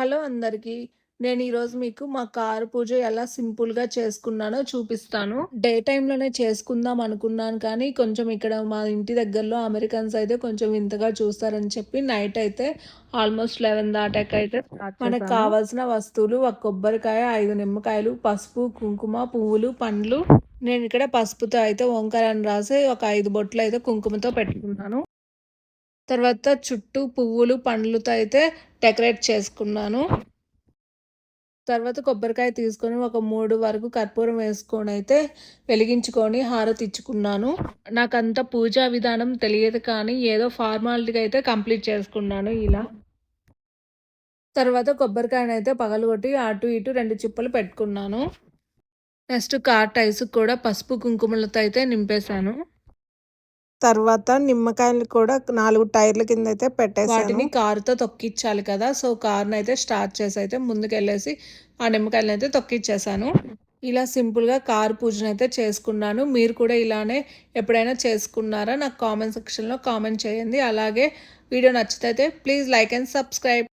Hello అందరికీ. నేను ఈరోజు మీకు మా కారు పూజ ఎలా సింపుల్‌గా చేసుకున్నానో చూపిస్తాను. డే టైమ్‌లోనే చేసుకుందాం అనుకున్నాను కానీ, కొంచెం ఇక్కడ మా ఇంటి దగ్గరలో అమెరికన్స్ అయితే కొంచెం వింతగా చూస్తారని చెప్పి నైట్ అయితే ఆల్మోస్ట్ 11 దాటాకైతే మనకు కావాల్సిన వస్తువులు ఒక కొబ్బరికాయ, 5 నిమ్మకాయలు, పసుపు, కుంకుమ, పువ్వులు, పండ్లు నేను ఇక్కడ పసుపుతో అయితే ఓంకార్ అని రాసి ఒక 5 బొట్లు అయితే కుంకుమతో పెట్టుకున్నాను. తర్వాత చుట్టూ పువ్వులు, పండ్లతో అయితే డెకరేట్ చేసుకున్నాను. తర్వాత కొబ్బరికాయ తీసుకొని ఒక మూడు వరకు కర్పూరం వేసుకొని అయితే వెలిగించుకొని హారతి ఇచ్చుకున్నాను. నాకంత పూజా విధానం తెలియదు కానీ ఏదో ఫార్మాలిటీగా అయితే కంప్లీట్ చేసుకున్నాను ఇలా. తర్వాత కొబ్బరికాయనైతే పగలగొట్టి అటు ఇటు రెండు చిప్పలు పెట్టుకున్నాను. నెక్స్ట్ కార్ టైర్స్‌కి కూడా పసుపు, కుంకుమలతో అయితే నింపేశాను. తర్వాత నిమ్మకాయలు కూడా నాలుగు టైర్ల కింద అయితే పెట్టేసి వాటిని కారుతో తొక్కిచ్చాలి కదా! సో, కారునైతే స్టార్ట్ చేసి అయితే ముందుకెళ్ళేసి ఆ నిమ్మకాయలనైతే తొక్కిచ్చేసాను. ఇలా సింపుల్‌గా కారు పూజనైతే చేసుకున్నాను. మీరు కూడా ఇలానే ఎప్పుడైనా చేసుకున్నారా? నాకు కామెంట్ సెక్షన్‌లో కామెంట్ చేయండి. అలాగే వీడియో నచ్చితే అయితే ప్లీజ్ లైక్ అండ్ సబ్స్క్రైబ్.